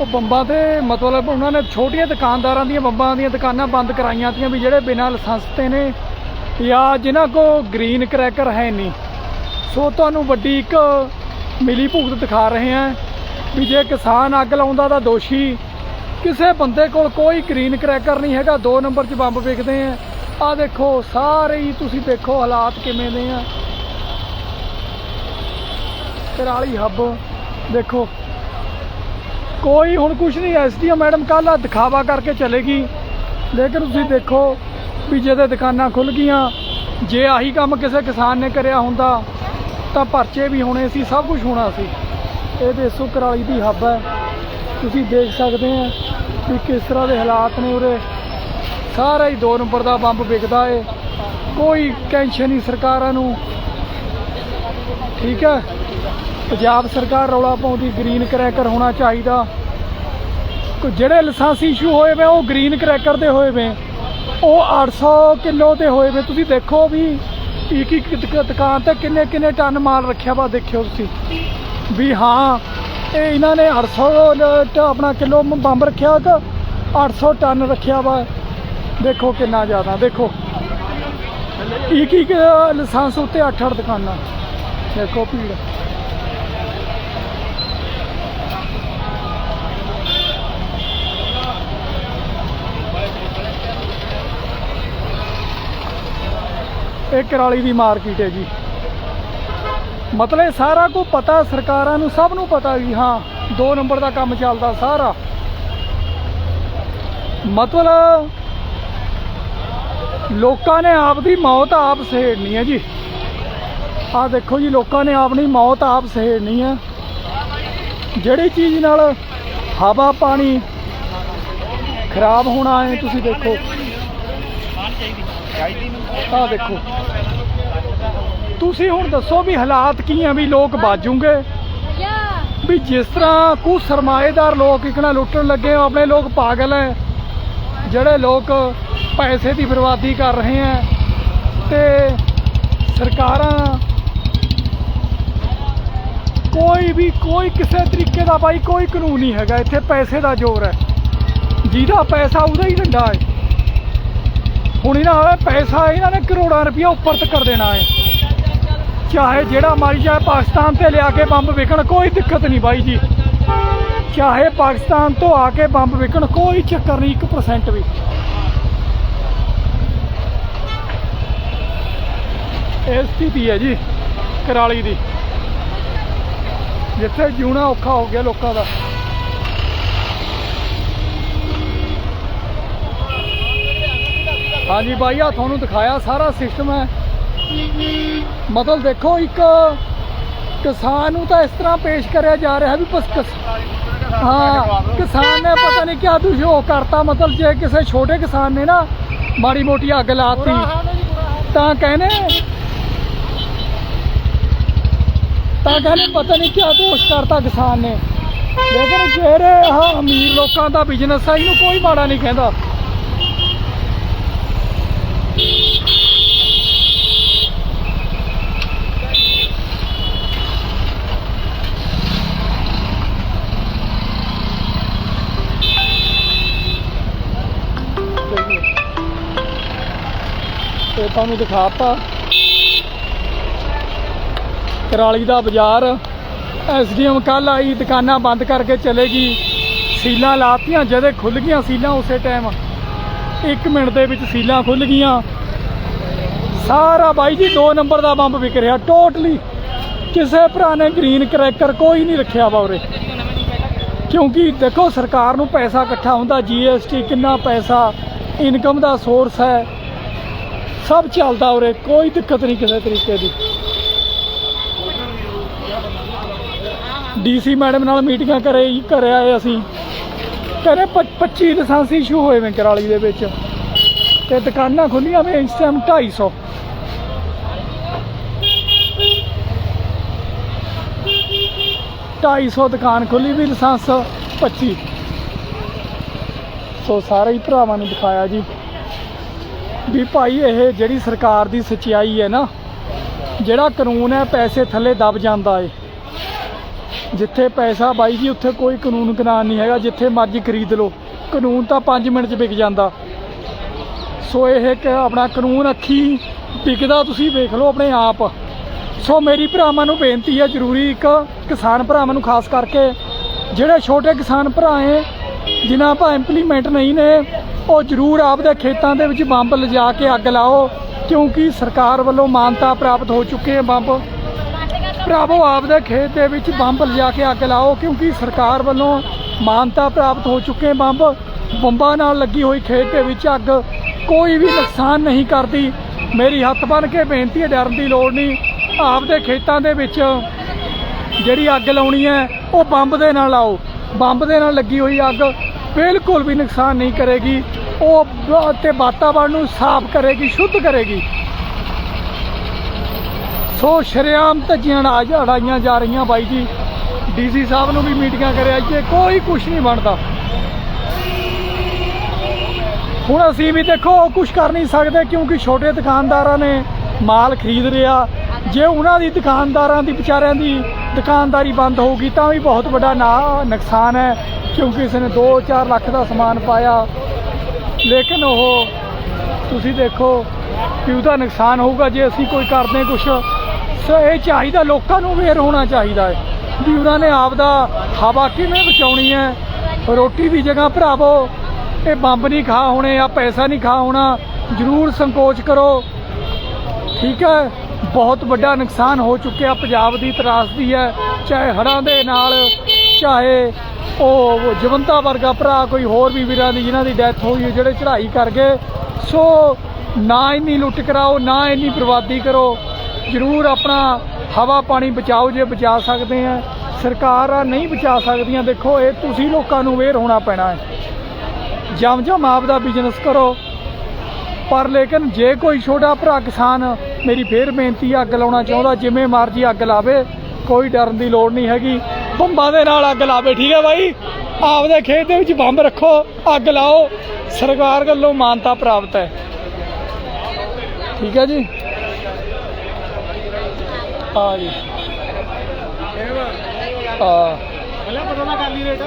ਉਹ ਬੰਬਾਂ ਤੇ ਮਤਲਬ ਉਹਨਾਂ ਨੇ ਛੋਟੀਆਂ ਦੁਕਾਨਦਾਰਾਂ ਦੀਆਂ ਬੰਬਾਂ ਦੀਆਂ ਦੁਕਾਨਾਂ ਬੰਦ ਕਰਾਈਆਂ ਤੀਆਂ ਵੀ ਜਿਹੜੇ ਬਿਨਾਂ ਲਾਇਸੈਂਸ ਤੇ ਨੇ ਜਾਂ ਜਿਨ੍ਹਾਂ ਕੋ ਗ੍ਰੀਨ ਕਰੈਕਰ ਹੈ ਨਹੀਂ। ਸੋ ਤੁਹਾਨੂੰ ਵੱਡੀ ਇੱਕ ਮਿਲੀ ਭੁਗਤ ਦਿਖਾ ਰਹੇ ਹਾਂ ਵੀ ਜੇ ਕਿਸਾਨ ਅੱਗ ਲਾਉਂਦਾ ਤਾਂ ਦੋਸ਼ੀ ਕਿਸੇ ਬੰਦੇ ਕੋਲ ਕੋਈ ਗ੍ਰੀਨ ਕਰੈਕਰ ਨਹੀਂ ਹੈਗਾ। ਦੋ ਨੰਬਰ 'ਚ ਬੰਬ ਵੇਖਦੇ ਆ ਆ ਦੇਖੋ, ਸਾਰੇ ਹੀ ਤੁਸੀਂ ਦੇਖੋ ਹਾਲਾਤ ਕਿਵੇਂ ਦੇ ਆ। ਕਰਾਲੀ ਹੱਬ, ਦੇਖੋ। ਕੋਈ ਹੁਣ ਕੁਝ ਨਹੀਂ ਐਸਡੀਐਮ ਮੈਡਮ ਕੱਲ੍ਹ ਆ ਦਿਖਾਵਾ ਕਰਕੇ ਚਲੇਗੀ। ਲੇਕਿਨ ਤੁਸੀਂ ਦੇਖੋ ਵੀ ਜਿਹਦੇ ਦੁਕਾਨਾਂ ਖੁੱਲ ਗਈਆਂ, ਜੇ ਆਹੀ ਕੰਮ ਕਿਸੇ ਕਿਸਾਨ ਨੇ ਕਰਿਆ ਹੁੰਦਾ, ਤਾਂ ਪਰਚੇ ਵੀ ਹੋਣੇ ਸੀ, ਸਭ ਕੁਝ ਹੋਣਾ ਸੀ। ਇਹ ਦੇਸੋ ਕਰਾਲੀ ਦੀ ਹੱਬ ਹੈ। ਤੁਸੀਂ ਦੇਖ ਸਕਦੇ ਆ ਵੀ ਕਿਸ ਤਰ੍ਹਾਂ ਦੇ ਹਾਲਾਤ ਨੇ ਉਰੇ। ਸਾਰਾ ਹੀ ਦੋ ਨੰਬਰ ਦਾ ਬੰਬ ਵਿਕਦਾ ਏ। ਕੋਈ ਟੈਨਸ਼ਨ ਨਹੀਂ ਸਰਕਾਰਾਂ ਨੂੰ। ਠੀਕ ਹੈ? ਪੰਜਾਬ ਸਰਕਾਰ ਰੌਲਾ ਪਾਉਂਦੀ, ਗ੍ਰੀਨ ਕਰੈਕਰ ਹੋਣਾ ਚਾਹੀਦਾ। ਜਿਹੜੇ ਲਾਇਸੈਂਸ ਇਸ਼ੂ ਹੋਏ ਵੇ, ਉਹ ਗ੍ਰੀਨ ਕਰੈਕਰ ਦੇ ਹੋਏ ਵੇ। ਉਹ 800 ਕਿਲੋ ਦੇ ਹੋਏ ਵੇ। ਤੁਸੀਂ ਦੇਖੋ ਵੀ ਇੱਕ ਇੱਕ ਦੁਕਾਨ ਤੇ ਕਿੰਨੇ ਕਿੰਨੇ ਟਨ ਮਾਲ ਰੱਖਿਆ ਵਾ, ਦੇਖਿਓ ਤੁਸੀਂ। ਵੀ ਹਾਂ, ਇਹ ਇਹਨਾਂ ਨੇ 800 ਲ- ਆਪਣਾ ਕਿਲੋ ਬੰਬ ਰੱਖਿਆ ਕਿ 800 ਟਨ ਰੱਖਿਆ ਵਾ। ਦੇਖੋ ਕਿੰਨਾ ਜ਼ਿਆਦਾ, ਦੇਖੋ। ਇੱਕ ਇੱਕ ਲਾਇਸੈਂਸ ਉੱਤੇ 8-8 ਦੁਕਾਨਾਂ। ਦੇਖੋ ਭੀੜ। ਇਹ ਕਰਾਲੀ ਦੀ ਮਾਰਕੀਟ ਹੈ ਜੀ। ਮਤਲਬ ਸਾਰਾ ਕੁਝ ਪਤਾ ਸਰਕਾਰਾਂ ਨੂੰ, ਸਭ ਨੂੰ ਪਤਾ ਜੀ ਹਾਂ, ਦੋ ਨੰਬਰ ਦਾ ਕੰਮ ਚੱਲਦਾ ਸਾਰਾ। ਮਤਲਬ ਲੋਕਾਂ ਨੇ ਆਪ ਦੀ ਮੌਤ ਆਪ ਸਹੇੜਨੀ ਹੈ ਜੀ। ਆਹ ਦੇਖੋ ਜੀ, ਲੋਕਾਂ ਨੇ ਆਪਣੀ ਮੌਤ ਆਪ ਸਹੇੜਨੀ ਹੈ। ਜਿਹੜੀ ਚੀਜ਼ ਨਾਲ ਹਵਾ, ਪਾਣੀ ਖਰਾਬ ਹੋਣਾ ਹੈ, ਤੁਸੀਂ ਦੇਖੋ। ਆਹ ਦੇਖੋ। ਤੁਸੀਂ ਹੁਣ ਦੱਸੋ ਵੀ ਹਾਲਾਤ ਕੀ ਆ ਵੀ ਲੋਕ ਬਾਜੂਗੇ? ਵੀ ਜਿਸ ਤਰ੍ਹਾਂ ਕੁ ਸਰਮਾਏਦਾਰ ਲੋਕ ਇਕਣਾ ਲੁੱਟਣ ਲੱਗੇ ਹੋ ਆਪਣੇ ਲੋਕ ਪਾਗਲ ਹੈ ਜਿਹੜੇ ਲੋਕ ਪੈਸੇ ਦੀ ਬਰਬਾਦੀ ਕਰ ਰਹੇ ਆ ਤੇ ਸਰਕਾਰਾਂ ਕੋਈ ਵੀ, ਕੋਈ ਕਿਸੇ ਤਰੀਕੇ ਦਾ ਬਾਈ, ਕੋਈ ਕਾਨੂੰਨ ਨਹੀਂ ਹੈਗਾ। ਇੱਥੇ ਪੈਸੇ ਦਾ ਜ਼ੋਰ ਹੈ ਜਿਹਦਾ ਪੈਸਾ ਉਹਦਾ ਹੀ ਡੰਡਾ ਹੈ ਹੁਣ ਇਹਨਾਂ ਦਾ ਪੈਸਾ ਇਹਨਾਂ ਨੇ ਕਰੋੜਾਂ ਰੁਪਇਆ ਉੱਪਰ ਤੱਕ ਕਰ ਦੇਣਾ ਹੈ। ਚਾਹੇ ਜਿਹੜਾ ਮਾਰੀ ਜਾਏ ਪਾਕਿਸਤਾਨ ਤੇ ਲਿਆ ਕੇ ਬੰਬ ਵਿਕਣ, ਕੋਈ ਦਿੱਕਤ ਨਹੀਂ ਬਾਈ ਜੀ। ਚਾਹੇ ਪਾਕਿਸਤਾਨ ਤੋਂ ਆ ਕੇ ਬੰਬ ਵਿਕਣ, ਕੋਈ ਚੱਕਰ ਨਹੀਂ 1% ਵੀ। ਇਹ ਸਥਿਤੀ ਹੈ ਜੀ, ਕਰਾਲੀ ਦੀ। ਜਿੱਥੇ ਜਿਉਣਾ ਔਖਾ ਹੋ ਗਿਆ ਲੋਕਾਂ ਦਾ। ਹਾਂਜੀ ਬਾਈ ਆ ਤੁਹਾਨੂੰ ਦਿਖਾਇਆ ਸਾਰਾ ਸਿਸਟਮ ਹੈ। ਮਤਲਬ ਦੇਖੋ ਇੱਕ ਕਿਸਾਨ ਨੂੰ ਤਾਂ ਇਸ ਤਰ੍ਹਾਂ ਪੇਸ਼ ਕਰਿਆ ਜਾ ਰਿਹਾ ਵੀ ਬਸ ਹਾਂ ਕਿਸਾਨ ਨੇ ਪਤਾ ਨਹੀਂ ਕਿਆ ਦੁਸ਼ੋ ਕਰਤਾ। ਮਤਲਬ ਜੇ ਕਿਸੇ ਛੋਟੇ ਕਿਸਾਨ ਨੇ ਨਾ ਮਾੜੀ ਮੋਟੀ ਅੱਗ ਲਾਤੀ ਤਾਂ ਕਹਿੰਦੇ ਤਾਂ ਕਹਿੰਦੇ ਪਤਾ ਨਹੀਂ ਕਿਆ ਦੋਸ਼ ਕਰਤਾ ਕਿਸਾਨ ਨੇ। ਲੇਕਿਨ ਜਿਹੜੇ ਆਹ ਅਮੀਰ ਲੋਕਾਂ ਦਾ ਬਿਜ਼ਨਸ ਆ ਇਹਨੂੰ ਕੋਈ ਮਾੜਾ ਨਹੀਂ ਕਹਿੰਦਾ। ਤੇ ਤੁਹਾਨੂੰ ਦਿਖਾਤਾ। ਕਰਾਲੀ ਦਾ ਬਾਜ਼ਾਰ, ਐਸਡੀਐਮ ਕੱਲ ਆਈ, ਦੁਕਾਨਾਂ ਬੰਦ ਕਰਕੇ ਚਲੇ ਗਈ। ਸੀਲਾਂ ਲਾਤੀਆਂ ਜਦੇ ਖੁੱਲ ਗਈਆਂ ਸੀਲਾਂ ਉਸੇ ਟਾਈਮ। 1 ਮਿੰਟ ਦੇ ਵਿੱਚ ਸੀਲਾਂ ਖੁੱਲ ਗਈਆਂ। ਸਾਰਾ ਬਾਈ ਜੀ 2 ਨੰਬਰ ਦਾ ਬੰਬ ਵਿਕ ਰਿਹਾ। ਟੋਟਲੀ ਕਿਸੇ ਭਰਾ ਨੇ ਗ੍ਰੀਨ ਕਰੈਕਰ ਕੋਈ ਨਹੀਂ ਰੱਖਿਆ ਵਾ ਉਰੇ। ਕਿਉਂਕਿ ਦੇਖੋ, ਸਰਕਾਰ ਨੂੰ ਪੈਸਾ ਇਕੱਠਾ ਹੁੰਦਾ ਜੀਐਸਟੀ ਕਿੰਨਾ ਪੈਸਾ ਇਨਕਮ ਦਾ ਸੋਰਸ ਹੈ। ਸਭ ਚੱਲਦਾ ਉਰੇ, ਕੋਈ ਦਿੱਕਤ ਨਹੀਂ ਕਿਸੇ ਤਰੀਕੇ ਦੀ। ਡੀਸੀ ਮੈਡਮ ਨਾਲ ਮੀਟਿੰਗਾਂ ਕਰੇ ਕਰਿਆ ਆਏ ਅਸੀਂ। ਕਹਿੰਦੇ 25 ਲਾਇਸੈਂਸ ਇਸ਼ੂ ਹੋਏ ਵੇ ਕਰਾਲੀ ਦੇ ਵਿੱਚ। ਤੇ ਦੁਕਾਨਾਂ ਖੁੱਲੀਆਂ ਵੇ ਇਸ ਟਾਈਮ 250 250 ਦੁਕਾਨ ਖੁੱਲੀ ਵੀ ਲਾਇਸੈਂਸ 25 ਸੋ ਸਾਰੇ ਹੀ ਭਰਾਵਾਂ ਨੂੰ ਦਿਖਾਇਆ ਜੀ। ਵੀ ਭਾਈ ਇਹ ਜਿਹੜੀ ਸਰਕਾਰ ਦੀ ਸਚਾਈ ਹੈ ਨਾ, ਜਿਹੜਾ ਕਾਨੂੰਨ ਹੈ, ਪੈਸੇ ਥੱਲੇ ਦਬ ਜਾਂਦਾ ਏ। ਜਿੱਥੇ ਪੈਸਾ ਬਾਈ ਜੀ, ਉੱਥੇ ਕੋਈ ਕਾਨੂੰਨ ਕਨਾਨ ਨਹੀਂ ਹੈਗਾ, ਜਿੱਥੇ ਮਰਜ਼ੀ ਖਰੀਦ ਲਓ। ਕਾਨੂੰਨ ਤਾਂ 5 ਮਿੰਟ 'ਚ ਵਿਕ ਜਾਂਦਾ। ਸੋ ਇਹ ਇੱਕ ਆਪਣਾ ਕਾਨੂੰਨ ਅੱਖੀ ਵਿਕਦਾ, ਤੁਸੀਂ ਵੇਖ ਲਓ ਆਪਣੇ ਆਪ। ਸੋ ਮੇਰੀ ਭਰਾਵਾਂ ਨੂੰ ਬੇਨਤੀ ਹੈ ਜ਼ਰੂਰੀ ਇੱਕ ਕਿਸਾਨ ਭਰਾਵਾਂ ਨੂੰ ਖਾਸ ਕਰਕੇ, ਜਿਹੜੇ ਛੋਟੇ ਕਿਸਾਨ ਭਰਾ ਹੈ, ਜਿਨ੍ਹਾਂ ਆਪਾਂ ਇੰਪਲੀਮੈਂਟ ਨਹੀਂ ਨੇ ਉਹ ਜ਼ਰੂਰ ਆਪਦੇ ਖੇਤਾਂ ਦੇ ਵਿੱਚ ਬੰਬ ਲਿਜਾ ਕੇ ਅੱਗ ਲਾਓ, ਕਿਉਂਕਿ ਸਰਕਾਰ ਵੱਲੋਂ ਮਾਨਤਾ ਪ੍ਰਾਪਤ ਹੋ ਚੁੱਕੇ ਹੈ ਬੰਬ। ਭਰਾਵੋ, ਆਪਦੇ ਖੇਤ ਦੇ ਵਿੱਚ ਬੰਬ ਲਿਜਾ ਕੇ ਅੱਗ ਲਾਓ, ਕਿਉਂਕਿ ਸਰਕਾਰ ਵੱਲੋਂ ਮਾਨਤਾ ਪ੍ਰਾਪਤ ਹੋ ਚੁੱਕੇ ਬੰਬ। ਬੰਬਾਂ ਨਾਲ ਲੱਗੀ ਹੋਈ ਖੇਤ ਦੇ ਵਿੱਚ ਅੱਗ ਕੋਈ ਵੀ ਨੁਕਸਾਨ ਨਹੀਂ ਕਰਦੀ। ਮੇਰੀ ਹੱਥ ਬੰਨ ਕੇ ਬੇਨਤੀ ਹੈ, ਡਰਨ ਦੀ ਲੋੜ ਨਹੀਂ। ਆਪਦੇ ਖੇਤਾਂ ਦੇ ਵਿੱਚ ਜਿਹੜੀ ਅੱਗ ਲਾਉਣੀ ਹੈ, ਉਹ ਬੰਬ ਦੇ ਨਾਲ ਲਾਓ। ਬੰਬ ਦੇ ਨਾਲ ਲੱਗੀ ਹੋਈ ਅੱਗ ਬਿਲਕੁਲ ਵੀ ਨੁਕਸਾਨ ਨਹੀਂ ਕਰੇਗੀ। ਉਹ ਬ- ਤੇ ਵਾਤਾਵਰਣ ਨੂੰ ਸਾਫ਼ ਕਰੇਗੀ, ਸ਼ੁੱਧ ਕਰੇਗੀ। ਸੋ ਸ਼ਰੇਆਮ ਧੱਜੀਆਂ ਅੜਾਈਆਂ ਜਾ ਰਹੀਆਂ ਬਾਈ ਜੀ। ਡੀਸੀ ਸਾਹਿਬ ਨੂੰ ਵੀ ਮੀਟਿੰਗਾਂ ਕਰਿਆ ਜੇ ਕੋਈ ਕੁਝ ਨਹੀਂ ਬਣਦਾ। ਹੁਣ ਅਸੀਂ ਵੀ ਦੇਖੋ ਕੁਝ ਕਰ ਨਹੀਂ ਸਕਦੇ ਕਿਉਂਕਿ ਛੋਟੇ ਦੁਕਾਨਦਾਰਾਂ ਨੇ ਮਾਲ ਖਰੀਦ ਰਿਹਾ ਜੇ ਉਹਨਾਂ ਦੀ ਦੁਕਾਨਦਾਰਾਂ ਦੀ, ਵਿਚਾਰਿਆਂ ਦੀ ਦੁਕਾਨਦਾਰੀ ਬੰਦ ਹੋਊਗੀ, ਤਾਂ ਵੀ ਬਹੁਤ ਵੱਡਾ ਨਾ ਨੁਕਸਾਨ ਹੈ, ਕਿਉਂਕਿ ਇਸ ਨੇ 2-4 ਲੱਖ ਦਾ ਸਮਾਨ ਪਾਇਆ। ਲੇਕਿਨ ਉਹ, ਤੁਸੀਂ ਦੇਖੋ ਕਿ ਉਹਦਾ ਨੁਕਸਾਨ ਹੋਊਗਾ, ਜੇ ਅਸੀਂ ਕੋਈ ਕਰਦੇ ਕੁਝ ਸੋ ਇਹ ਚਾਹੀਦਾ, ਲੋਕਾਂ ਨੂੰ ਅਵੇਅਰ ਹੋਣਾ ਚਾਹੀਦਾ ਹੈ, ਵੀ ਉਹਨਾਂ ਨੇ ਆਪ ਦਾ ਹਵਾ ਕਿਵੇਂ ਬਚਾਉਣੀ ਹੈ, ਰੋਟੀ ਦੀ ਜਗ੍ਹਾ ਭਰਾਵੋ, ਇਹ ਬੰਬ ਨਹੀਂ ਖਾ ਹੋਣੇ ਆ ਪੈਸਾ ਨਹੀਂ ਖਾ ਹੋਣਾ, ਜ਼ਰੂਰ ਸੰਕੋਚ ਕਰੋ। ਠੀਕ ਹੈ? ਬਹੁਤ ਵੱਡਾ ਨੁਕਸਾਨ ਹੋ ਚੁੱਕਿਆ ਪੰਜਾਬ ਦੀ ਤਰਾਸਦੀ ਹੈ, ਚਾਹੇ ਹੜ੍ਹਾਂ ਦੇ ਨਾਲ, ਚਾਹੇ ਉਹ ਜਵੰਤਾ ਵਰਗਾ ਭਰਾ ਕੋਈ ਹੋਰ ਵੀ ਵੀਰਾਂ ਦੀ ਜਿਨ੍ਹਾਂ ਦੀ ਡੈਥ ਹੋਈ ਹੈ, ਜਿਹੜੇ ਚੜ੍ਹਾਈ ਕਰ ਗਏ। ਸੋ ਨਾ ਇੰਨੀ ਲੁੱਟ ਕਰਾਓ, ਨਾ ਇੰਨੀ ਬਰਬਾਦੀ ਕਰੋ। ਜ਼ਰੂਰ ਆਪਣਾ ਹਵਾ ਪਾਣੀ ਬਚਾਓ ਜੇ ਬਚਾ ਸਕਦੇ ਆ। ਸਰਕਾਰਾਂ ਨਹੀਂ ਬਚਾ ਸਕਦੀਆਂ, ਦੇਖੋ ਇਹ ਤੁਸੀਂ ਲੋਕਾਂ ਨੂੰ ਅਵੇਅਰ ਹੋਣਾ ਪੈਣਾ ਹੈ। ਜਮ ਜਮ ਆਪ ਦਾ ਬਿਜ਼ਨਸ ਕਰੋ। ਪਰ ਲੇਕਿਨ ਜੇ ਕੋਈ ਛੋਟਾ ਭਰਾ ਕਿਸਾਨ ਮੇਰੀ ਫੇਰ ਬੇਨਤੀ ਅੱਗ ਲਾਉਣਾ ਚਾਹੁੰਦਾ, ਜਿਵੇਂ ਮਰਜ਼ੀ ਅੱਗ ਲਾਵੇ, ਕੋਈ ਡਰਨ ਦੀ ਲੋੜ ਨਹੀਂ ਹੈਗੀ। ਬੰਬਾਂ ਦੇ ਨਾਲ ਅੱਗ ਲਾਵੇ, ਠੀਕ ਹੈ ਬਾਈ? ਆਪਦੇ ਖੇਤ ਦੇ ਵਿੱਚ ਬੰਬ ਰੱਖੋ, ਅੱਗ ਲਾਓ। ਸਰਕਾਰ ਵੱਲੋਂ ਮਾਨਤਾ ਪ੍ਰਾਪਤ ਹੈ। ਠੀਕ ਹੈ ਜੀ? ਆ ਜੀ। ਆ ਪਹਿਲਾਂ ਪਤਾ ਨਾ ਕਰ ਲਈ ਰੇਟ।